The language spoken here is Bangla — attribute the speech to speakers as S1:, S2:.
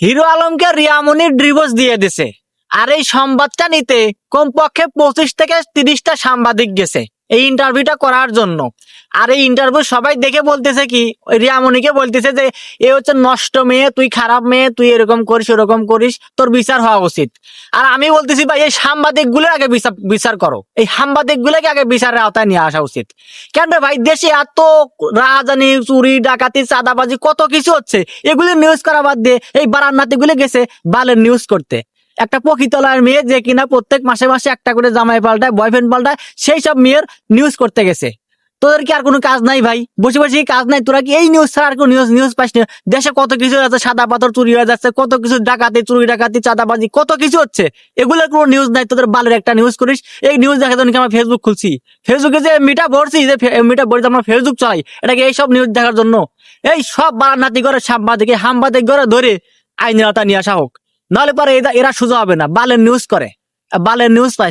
S1: হিরো আলমকে রিয়ামনির ডিভোর্স দিয়ে দিছে। আর এই সংবাদটা নিতে কমপক্ষে পঁচিশ থেকে তিরিশটা সাংবাদিক গেছে। এই ইন্টারভিউটা করার জন্য। আর এই ইন্টারভিউ সবাই দেখে বলতেছে কি, ওই রিয়ামনিকে বলতেছে যে, এ হচ্ছে নষ্ট মেয়ে, তুই খারাপ মেয়ে, তুই এরকম করিস, ওরকম করিস, তোর বিচার হওয়া উচিত। আর আমি বলতেছি, ভাই, এই সাংবাদিকগুলো আগে বিচার বিচার করো। এই সাংবাদিক গুলোকে আগে বিচারের আওতায় নিয়ে আসা উচিত। কেন রে ভাই, দেশে এত রাজধানী, চুরি, ডাকাতি, চাঁদাবাজি, কত কিছু হচ্ছে। এগুলি নিউজ করা বাদ দিয়ে এই বারান্নাতে গুলো গেছে বালের নিউজ করতে। একটা পকিতলার মেয়ে যে কিনা প্রত্যেক মাসে মাসে একটা করে জামাই পাল্টায় বয়ফ্রেন্ড পাল্টায় সেই সব মেয়ের নিউজ করতে গেছে। তোদের কি আর কোনো কাজ নাই ভাই? বসে বসে কাজ নাই? তোরা কি এই নিউজ ছাড়া আর কোনো নিউজ নিউজ পাস দেশে কত কিছু আছে, সাদা পাথর চুরি হয়ে যাচ্ছে, কত কিছু ডাকাতি, চুরি ডাকাতি, চাঁদাবাজি, কত কিছু হচ্ছে? এগুলোর কোনো নিউজ নাই, তোদের বালের একটা নিউজ করিস। এই নিউজ দেখা কি আমরা ফেসবুক খুলছি। ফেসবুকে যে মিটা ভরছি যে মিটা ভরে আমরা ফেসবুক চালাই। এটাকে এইসব নিউজ দেখার জন্য? এই সব বারান্নাতি করে সাংবাদিক হাম্বাদিক করে ধরে আইনের আওতায় নিয়ে আসা হোক। নাহলে পরে এরা- সোজা হবে না। বালের নিউজ করে। বালের নিউজ পাই